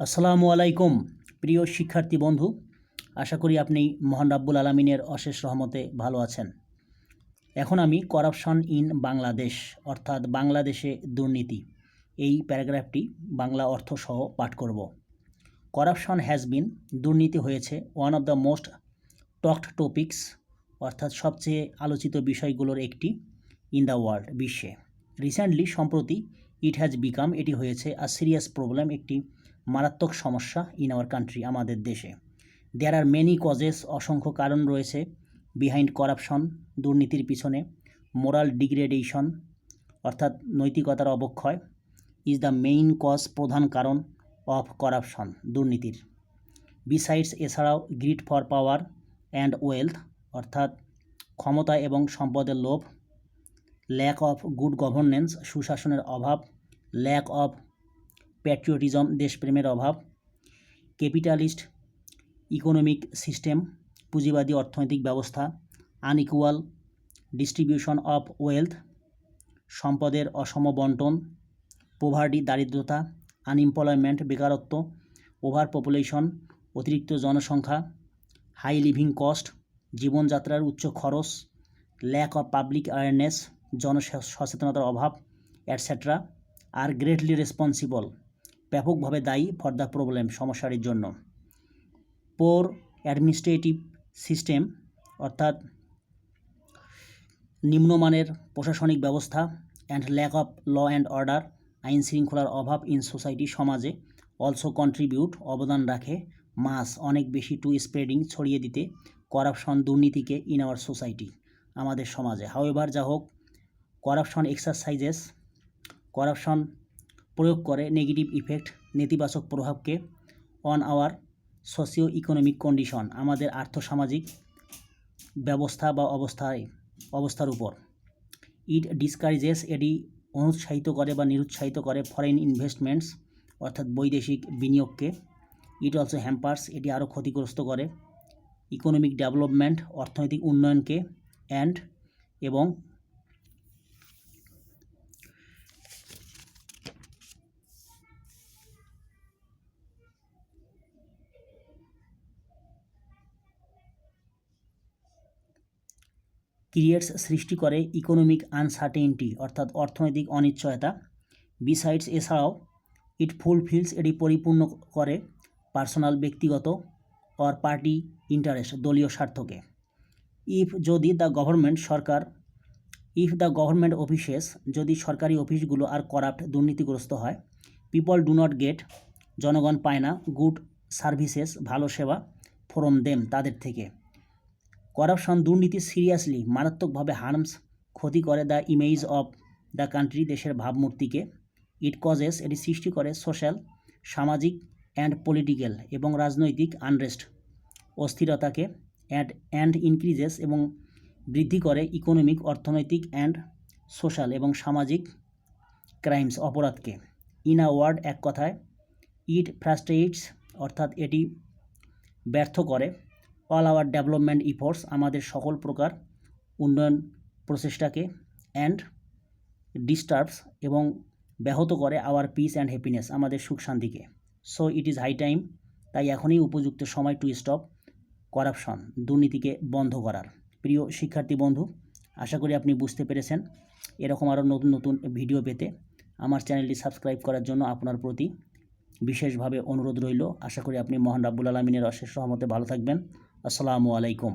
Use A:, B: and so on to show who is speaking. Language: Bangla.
A: আসসালামু আলাইকুম, প্রিয় শিক্ষার্থী বন্ধু। আশা করি আপনি মহান রাব্বুল আলমিনের অশেষ রহমতে ভালো আছেন। এখন আমি করাপশন ইন বাংলাদেশ, অর্থাৎ বাংলাদেশে দুর্নীতি, এই প্যারাগ্রাফটি বাংলা অর্থ সহ পাঠ করব। করাপশন হ্যাজ বিন দুর্নীতি হয়েছে one of the most talked topics অর্থাৎ সবচেয়ে আলোচিত বিষয়গুলোর একটি ইন দ্য ওয়ার্ল্ড বিশ্বে। রিসেন্টলি সম্প্রতি ইট হ্যাজ বিকাম এটি হয়েছে আ সিরিয়াস প্রবলেম একটি মারাত্মক সমস্যা ইন আওয়ার কান্ট্রি আমাদের দেশে। দেয়ার আর মেনি কজেস অসংখ্য কারণ রয়েছে বিহাইন্ড করাপশন দুর্নীতির পিছনে মোরাল ডিগ্রেডেশন অর্থাৎ নৈতিকতার অবক্ষয় ইজ দ্য মেইন কজ প্রধান কারণ অফ করাপশন দুর্নীতির। বিসাইডস এছাড়াও greed for power and wealth অর্থাৎ ক্ষমতা এবং সম্পদের লোভ ল্যাক অফ গুড গভর্নেন্স সুশাসনের অভাব ল্যাক অফ প্যাট্রিয়টিজম দেশপ্রেমের অভাব ক্যাপিটালিস্ট ইকোনমিক সিস্টেম পুঁজিবাদী অর্থনৈতিক ব্যবস্থা আনইকুয়াল ডিস্ট্রিবিউশন অফ ওয়েলথ সম্পদের অসম বন্টন পোভার্টি দারিদ্রতা আনএমপ্লয়মেন্ট বেকারত্ব ওভার পপুলেশন অতিরিক্ত জনসংখ্যা হাই লিভিং কস্ট জীবনযাত্রার উচ্চ খরচ ল্যাক অফ পাবলিক অ্যাওয়ারনেস জনসচেতনতার অভাব অ্যাটসেট্রা আর গ্রেটলি রেসপন্সিবল ব্যাপকভাবে দায়ী ফর দ্য প্রবলেম সমস্যাটির জন্য। পোর অ্যাডমিনিস্ট্রেটিভ সিস্টেম অর্থাৎ নিম্নমানের প্রশাসনিক ব্যবস্থা and lack of law and order আইন শৃঙ্খলার অভাব ইন সোসাইটি সমাজে অলসো কন্ট্রিবিউট অবদান রাখে, মাস অনেক বেশি টু স্প্রেডিং ছড়িয়ে দিতে করাপশন দুর্নীতিকে ইন আওয়ার সোসাইটি আমাদের সমাজে। হাওয়েভার যা হোক করাপশন এক্সারসাইজেস করাপশন প্রয়োগ করে নেগেটিভ ইফেক্ট নেতিবাচক প্রভাবকে on our socio economic condition আমাদের আর্থসামাজিক ব্যবস্থা বা অবস্থায়, অবস্থার উপর। ইট ডিসকারেজেস এটি অনুৎসাহিত করে বা নিরুৎসাহিত করে ফরেন ইনভেস্টমেন্টস অর্থাৎ বৈদেশিক বিনিয়োগকে। ইট অলসো হ্যাম্পার্স এটি আরও ক্ষতিগ্রস্ত করে ইকোনমিক ডেভেলপমেন্ট অর্থনৈতিক উন্নয়নকে অ্যান্ড এবং ক্রিয়েটস সৃষ্টি করে ইকোনমিক আনসার্টেনটি অর্থাৎ অর্থনৈতিক অনিশ্চয়তা। বিসাইডস এছাড়াও, ইট ফুলফিলস এটি পরিপূর্ণ করে পার্সোনাল, ব্যক্তিগত অর পার্টি ইন্টারেস্ট, দলীয় স্বার্থকে। ইফ যদি দ্য গভর্নমেন্ট সরকার, ইফ দ্য গভর্নমেন্ট অফিসেস যদি সরকারি অফিসগুলো আর করাপ্ট, দুর্নীতিগ্রস্ত হয়, পিপল ডু নট গেট, জনগণ পায় না, গুড সার্ভিসেস, ভালো সেবা ফ্রম দেম তাদের থেকে। করাপশন দুর্নীতি সিরিয়াসলি মারাত্মকভাবে হার্মস ক্ষতি করে the image of the country দেশের ভাবমূর্তিকে। ইট কজেস এটি সৃষ্টি করে সোশ্যাল সামাজিক অ্যান্ড পলিটিক্যাল এবং রাজনৈতিক আনরেস্ট অস্থিরতাকে অ্যান্ড অ্যান্ড ইনক্রিজেস এবং বৃদ্ধি করে ইকোনমিক অর্থনৈতিক অ্যান্ড সোশ্যাল এবং সামাজিক ক্রাইমস অপরাধকে। ইন আ ওয়ার্ড এক কথায় ইট ফ্রাস্ট্রেটস অর্থাৎ এটি ব্যর্থ করে। অল আওয়ার ডেভেলপমেন্ট ইফোর্টস আমাদের সকল প্রকার উন্নয়ন প্রচেষ্টাকে অ্যান্ড ডিস্টার্বস এবং ব্যাহত করে আওয়ার পিস অ্যান্ড হ্যাপিনেস আমাদের সুখ শান্তিকে। So it is high time তাই এখনই উপযুক্ত সময় টু স্টপ করাপশন দুর্নীতিকে বন্ধ করার। প্রিয় শিক্ষার্থী বন্ধু, আশা করি আপনি বুঝতে পেরেছেন। এরকম আরও নতুন নতুন ভিডিও পেতে আমার চ্যানেলটি সাবস্ক্রাইব করার জন্য আপনার প্রতি বিশেষভাবে অনুরোধ রইল। আশা করি আপনি মহান রাব্বুল আলমিনের অশেষ সহমতে ভালো থাকবেন। আসসালামু আলাইকুম।